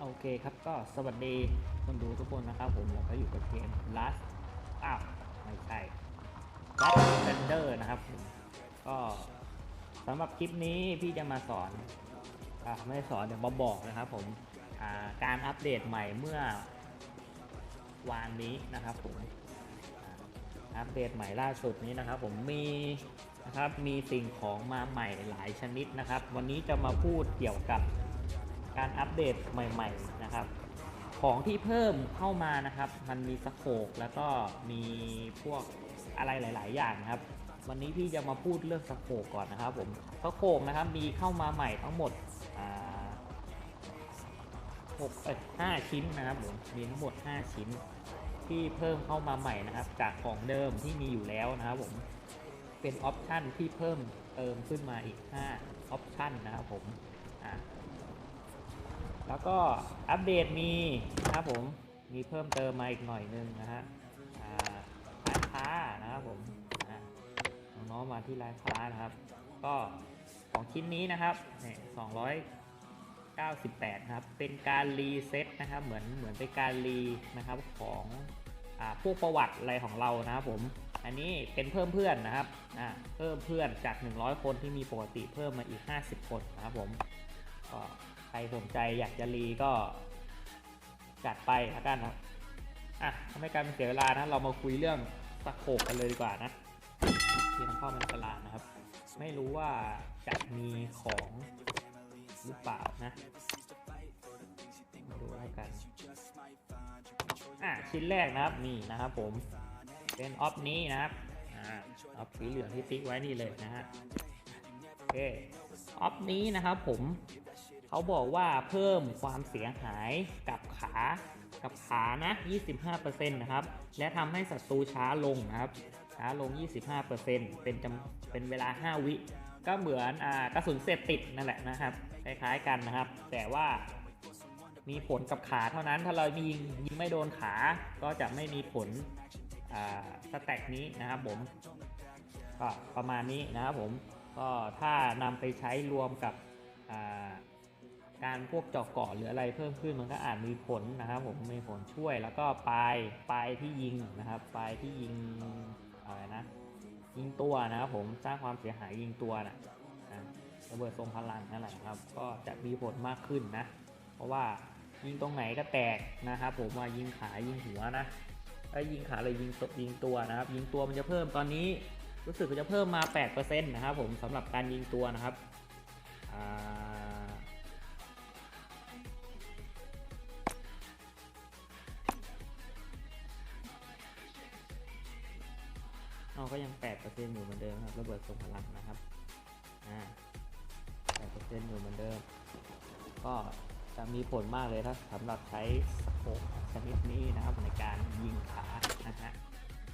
โอเคครับก็สวัสดีคนดูทุกคนนะครับผมเราก็อยู่กับเกม Last อ้าวไม่ใช่ Last Defender นะครับผมก็สำหรับคลิปนี้พี่จะมาสอนอ่าไม่ได้สอนเดี๋ยวมาบอกนะครับผมอ่าการอัปเดตใหม่เมื่อวานนี้นะครับผมอัปเดตใหม่ล่าสุดนี้นะครับ ผมมีนะครับมีสิ่งของมาใหม่หลายชนิดนะครับ วันนี้จะมาพูดเกี่ยวกับ การอัปเดตใหม่ ๆ นะครับ ของที่เพิ่มเข้ามานะครับ มันมีสโคกแล้วก็มีพวกอะไรหลาย ๆ อย่างครับ วันนี้พี่จะมาพูดเรื่องสโคกก่อนนะครับผมสโคกนะครับมีเข้ามาใหม่ทั้งหมดหกเอ้ห้าชิ้นนะครับผมมีทั้งหมด 5 ชิ้น ที่เพิ่มเข้ามาใหม่นะครับ จากของเดิมที่มีอยู่แล้วนะครับผมเป็นออปชันที่เพิ่มเติมขึ้นมาอีก5ออปชันนะครับผม แล้วก็อัปเดตมีนะครับผมมีเพิ่มเติมมาอีกหน่อยนึงนะฮะร้านค้านะครับผมอ่าน้องๆมาที่ร้านค้านะครับ ก็ของชิ้นนี้นะครับเนี่ย298นะครับเป็นการรีเซ็ตนะครับเหมือนเหมือนเป็นการรีนะครับของอ่าพวกประวัติอะไรของเรานะครับผมอันนี้เป็นเพิ่มเพื่อนนะครับอ่าเพิ่มเพื่อนจาก 100 คนที่มีปกติเพิ่มมาอีก 50 คนนะครับผมก็ รสนใจอยากจะรีก็จัดไปล้วกันครับอะทำให้การเป็นเสียเวลานะเรามาคุยเรื่องสโคกกันเลยดีกว่านะที่ต้องเข้ามาในตลาดนะครับ ไม่รู้ว่าจะมีของหรือเปล่านะมาดูแล้วกันอะชิ้นแรกนะครับนี่นะครับผมเป็นออฟนี้นะครับอ่าออฟสีเหลืองที่ติ๊กไว้นี่เลยนะฮะโอเคออฟนี้นะครับผม เขาบอกว่าเพิ่มความเสียหายกับขากับขานะ 25%นะครับ และทำให้ศัตรูช้าลงนะครับ ช้าลง 25%เป็นจำเป็นเวลา 5 วิ ก็เหมือนอ่ากระสุนเสพติดนั่นแหละนะครับ คล้ายๆกันนะครับ แต่ว่ามีผลกับขาเท่านั้น ถ้าเรายิงยิงไม่โดนขา ก็จะไม่มีผลอาสแต็กนี้นะครับผม ก็ประมาณนี้นะครับผม ก็ถ้านำไปใช้รวมกับ การพวกเจาะเกาะหรืออะไรเพิ่มขึ้นมันก็อาจมีผลนะครับ ผมมีผลช่วยแล้วก็ปลายปลายที่ยิงนะครับปลายที่ยิงอะไรนะยิงตัวนะครับผมสร้างความเสียหายยิงตัวนะนะระเบิดทรงพลังนั่นแหละครับ ก็จะมีผลมากขึ้นนะ เพราะว่ายิงตรงไหนก็แตกนะครับผมว่ายิงขายิงหัวนะถ้ายิงขาเลยยิงตัวยิงตัวนะครับ ยิงตัวมันจะเพิ่มตอนนี้รู้สึกว่าจะเพิ่มมา 8%นะครับผมสำหรับการยิงตัวนะครับอ่า เอาก็ยัง 8%อยู่เหมือนเดิมครับระเบิดทรงพลังนะครับอ่า8%อยู่เหมือนเดิม ก็จะมีผลมากเลยถ้าสำหรับใช้สโคปชนิดนี้นะครับในการยิงขานะฮะ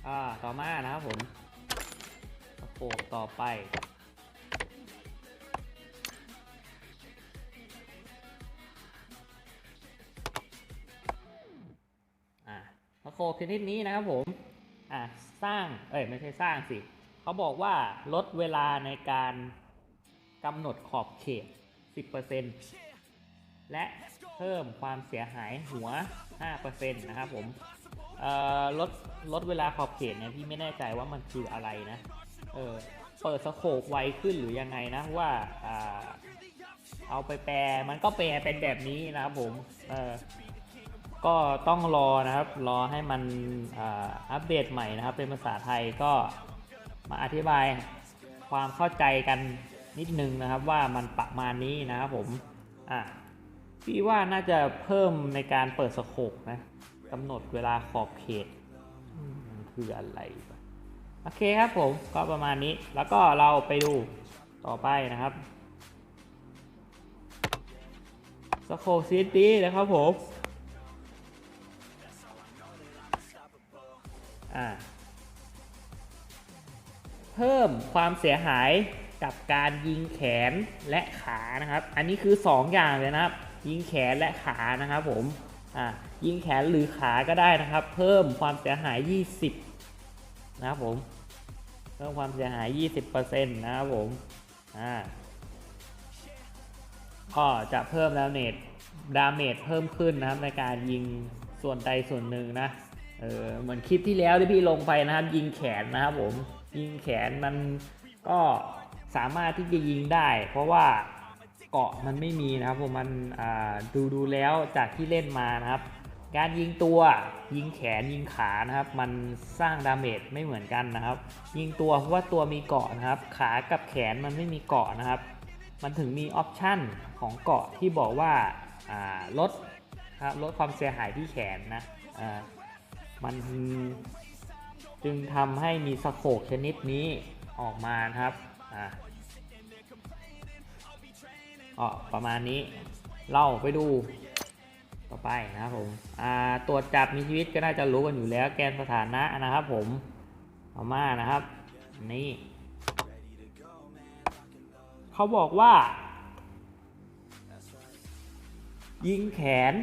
อ่าต่อมานะครับผมสโคปต่อไปอ่าสโคปชนิดนี้นะครับผม อ่สร้างเอ้ยไม่ใช่สร้างสิเขาบอกว่าลดเวลาในการกำหนดขอบเขต 10%และเพิ่มความเสียหายหัว 5%นะครับผมเอ่อลดลดเวลาขอบเขตเนี่ยพี่ไม่แน่ใจว่ามันคืออะไรนะ เออเปิดสโคปไวขึ้นหรือยังไงนะว่าอ่าเอาไปแปลมันก็แปลเป็นแบบนี้นะครับผม เออ ก็ต้องรอนะครับ รอให้มันอัปเดตใหม่นะครับ เป็นภาษาไทยก็มาอธิบายความเข้าใจกันนิดนึงนะครับว่ามันประมาณนี้นะครับผมอะพี่ว่าน่าจะเพิ่มในการเปิดสโคปนะกำหนดเวลาขอบเขตมันคืออะไรโอเคครับผมก็ประมาณนี้แล้วก็เราไปดูต่อไปนะครับสโคซีดีนะครับผม เพิ่มความเสียหายกับการยิงแขนและขานะครับ อันนี้คือ 2 อย่างเลยนะครับ ยิงแขนและขานะครับผมอ่ายิงแขนหรือขาก็ได้นะครับ เพิ่มความเสียหาย 20 นะครับผม เพิ่มความเสียหาย 20%นะครับผมอ่าก็จะเพิ่มดาเมจดาเมจเพิ่มขึ้นนะครับในการยิงส่วนใดส่วนหนึ่งนะ เออเหมือนคลิปที่แล้วที่พี่ลงไปนะครับ ยิงแขนนะครับผมยิงแขนมันก็สามารถที่จะยิงได้ เพราะว่าเกาะมันไม่มีนะครับผมมันดูดูแล้วจากที่เล่นมานะครับ การยิงตัวยิงแขนยิงขานะครับ มันสร้างดาเมจไม่เหมือนกันนะครับ ยิงตัวเพราะว่าตัวมีเกาะนะครับ ขากับแขนมันไม่มีเกาะนะครับ มันถึงมีออปชันของเกาะที่บอกว่าาลดครับลดความเสียหายที่แขนนะ มันจึงทำให้มีสโคกชนิดนี้ออกมาครับอ่าก็ประมาณนี้เล่าไปดูต่อไปนะครับผมอ่าตรวจจับมีชีวิตก็น่าจะรู้กันอยู่แล้วแกนสถานะนะครับผมเอามานะครับนี่เขาบอกว่า ยิงแขน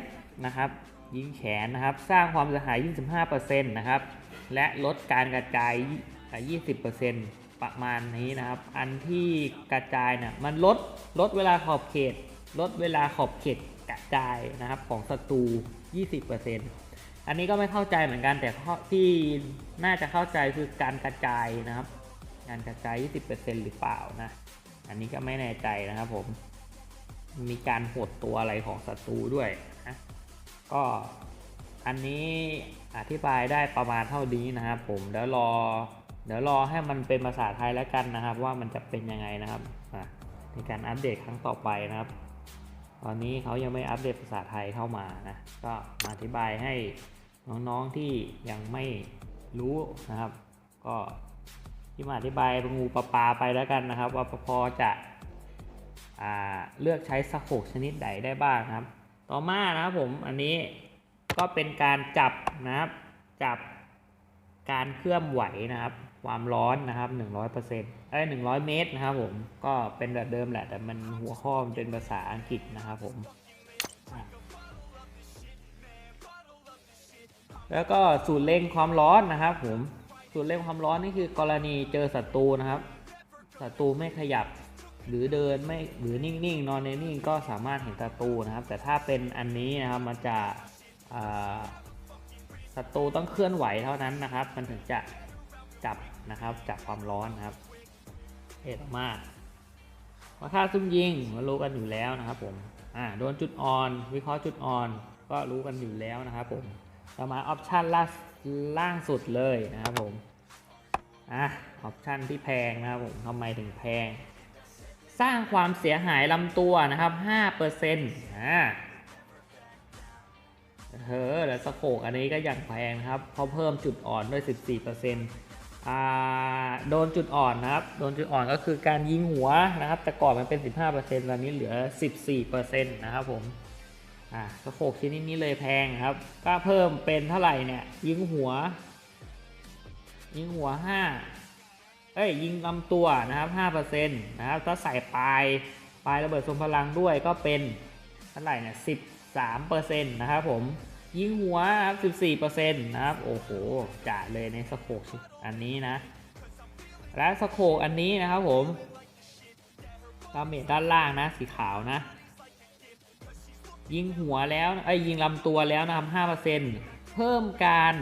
นะครับ ยิงแขนนะครับ สร้างความเสียหาย 25%นะครับ และลดการกระจาย 20%ประมาณนี้นะครับ อันที่กระจายเนี่ยมันลดลดเวลาขอบเขต ลดเวลาขอบเขตกระจายนะครับของศัตรู 20%อันนี้ก็ไม่เข้าใจเหมือนกันแต่ที่น่าจะเข้าใจคือการกระจายนะครับ การกระจาย 20%หรือเปล่านะ อันนี้ก็ไม่แน่ใจนะครับผม มีการหดตัวอะไรของศัตรูด้วย ก็อันนี้อธิบายได้ประมาณเท่านี้นะครับผมเดี๋ยวรอ เดี๋ยวรอให้มันเป็นภาษาไทยแล้วกันนะครับ ว่ามันจะเป็นยังไงนะครับในการอัปเดตครั้งต่อไปนะครับ ตอนนี้เขายังไม่อัปเดตภาษาไทยเข้ามานะก็มาอธิบายให้น้องๆที่ยังไม่รู้นะครับ ก็ที่มาอธิบายงูปลาปลาไปแล้วกันนะครับ ว่าพอจะอเลือกใช้สโคกชนิดใดได้บ้างครับ ต่อมานะครับผมอันนี้ก็เป็นการจับนะครับจับการเคลื่อนไหวนะครับ ความร้อนนะครับ100%เอ้ย100 เมตรนะครับผมก็เป็นแบบเดิมแหละ แต่มันหัวข้อมันเป็นภาษาอังกฤษนะครับผมแล้วก็สูตรเร่งความร้อนนะครับผมสูตรเร่งความร้อนนี่คือกรณีเจอศัตรูนะครับศัตรูไม่ขยับ หรือเดินไม่หรือนิ่งๆ นอนในนิ่งก็สามารถเห็นศัตรูนะครับ แต่ถ้าเป็นอันนี้นะครับมันจะศัตรูต้องเคลื่อนไหวเท่านั้นนะครับ มันถึงจะจับนะครับจับความร้อนนะครับเอ็ดมากว่าค่าซุ่มยิงมารู้กันอยู่แล้วนะครับผมอ่าโดนจุดอ่อน วิเคราะห์จุดอ่อน ก็รู้กันอยู่แล้วนะครับผมต่อมาออปชันล่าล่างสุดเลยนะครับผมอะออปชันที่แพงนะครับผมทำไมถึงแพง สร้างความเสียหายลำตัวนะครับ5%อ่าเฮ้อแล้วสโคกอันนี้ก็ย่างแพงนะครับเขาเพิ่มจุดอ่อนด้วย 14%อ่าโดนจุดอ่อนนะครับ โดนจุดอ่อนก็คือการยิงหัวนะครับ แต่ก่อนมันเป็น 15%ตอนนี้เหลือ 14%นะครับผม อ่าสโคกชนิดนี้เลยแพงครับ ก็เพิ่มเป็นเท่าไหร่เนี่ย ยิงหัว ยิงหัวห้า เอ้ยยิงลำตัวนะครับห้าเปอร์เซ็นะครับถ้าใส่ปลายปลายระเบิดทรงพลังด้วยก็เป็นเท่าไหร่เนี่ยสิบสามเปอร์เซ็นะครับผมยิงหัวครับสิบสี่เปอร์เซ็นะครับ โอ้โหจะเลยในสโคกอันนี้นะ และสโคกอันนี้นะครับผมดาเมจด้านล่างนะสีขาวนะ ยิงหัวแล้วไอ้ยิงลำตัวแล้วนะครับห้าเปอร์เซ็นต์เพิ่มการ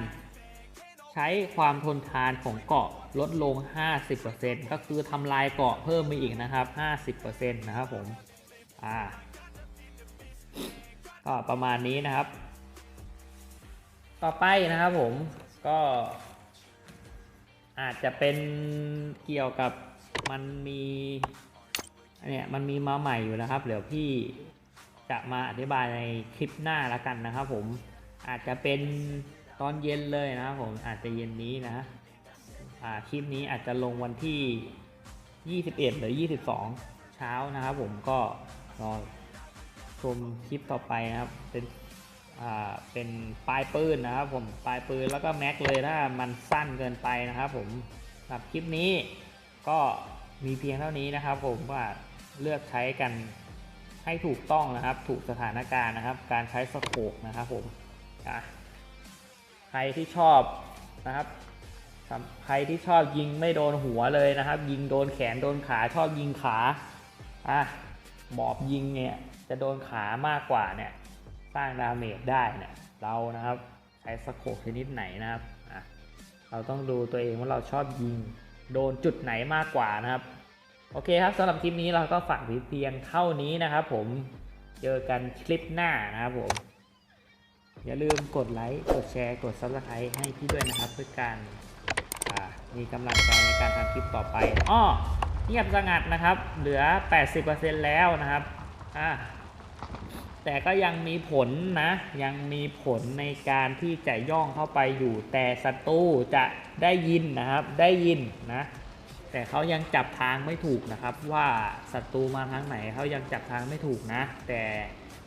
ใช้ความทนทานของเกาะลดลง 50%ก็คือทำลายเกาะเพิ่มไปอีกนะครับ 50%นะครับผม อ่า ก็ประมาณนี้นะครับ ต่อไปนะครับผมก็อาจจะเป็นเกี่ยวกับมันมีเนี่ยมันมีมาใหม่อยู่นะครับ เดี๋ยวพี่จะมาอธิบายในคลิปหน้าแล้วกันนะครับผมอาจจะเป็น ตอนเย็นเลยนะครับผมอาจจะเย็นนี้นะคลิปนี้อาจจะลงวันที่ 21 หรือ 22 เช้านะครับผมก็รอชมคลิปต่อไปนะครับ เป็นเป็นปลายปืนนะครับผมปลายปืนแล้วก็แม็กเลยถ้ามันสั้นเกินไปนะครับผมสำหรับคลิปนี้ก็มีเพียงเท่านี้นะครับผมว่าเลือกใช้กันให้ถูกต้องนะครับ ถูกสถานการณ์นะครับ การใช้สโคกนะครับผมอะ รที่ชอบนะครับใครที่ชอบยิงไม่โดนหัวเลยนะครับ ยิงโดนแขนโดนขาชอบยิงขาอะบอบยิงเนี่ยจะโดนขามากกว่าเนี่ยสร้างดาเมจได้เนี่ยเรานะครับใช้สโคปชนิดไหนนะครับอะเราต้องดูตัวเองว่าเราชอบยิงโดนจุดไหนมากกว่านะครับ โอเคครับสำหรับคลิปนี้เราก็ฝากไว้เพียงเท่านี้นะครับ ผมเจอกันคลิปหน้านะครับผม อย่าลืมกดไลค์ กดแชร์ กด subscribe ให้พี่ด้วยนะครับ เพื่อการมีกำลังใจในการทำคลิปต่อไปอ้อเงียบสงัดนะครับ เหลือ 80%แล้วนะครับอ่าแต่ก็ยังมีผลนะ ยังมีผลในการที่จะย่องเข้าไปอยู่ แต่ศัตรูจะได้ยินนะครับ ได้ยินนะ แต่เขายังจับทางไม่ถูกนะครับ ว่าศัตรูมาทางไหนเขายังจับทางไม่ถูกนะ แต่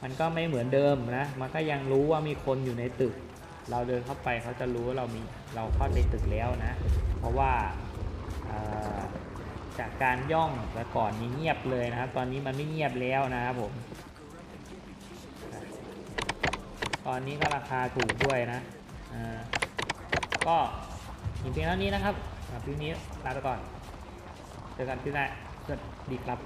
มันก็ไม่เหมือนเดิมนะ มันก็ยังรู้ว่ามีคนอยู่ในตึก เราเดินเข้าไปเขาจะรู้ว่าเรามีเราเข้าในตึกแล้วนะ เพราะว่าจากการย่องแต่ก่อนนี้เงียบเลยนะครับ ตอนนี้มันไม่เงียบแล้วนะครับผม ตอนนี้ก็ราคาถูกด้วยนะอ่าก็มีเพียงเท่านี้นะครับสำหรับคลิปนี้ลาไปก่อน เจอกันที่หน้าสวัสดีครับ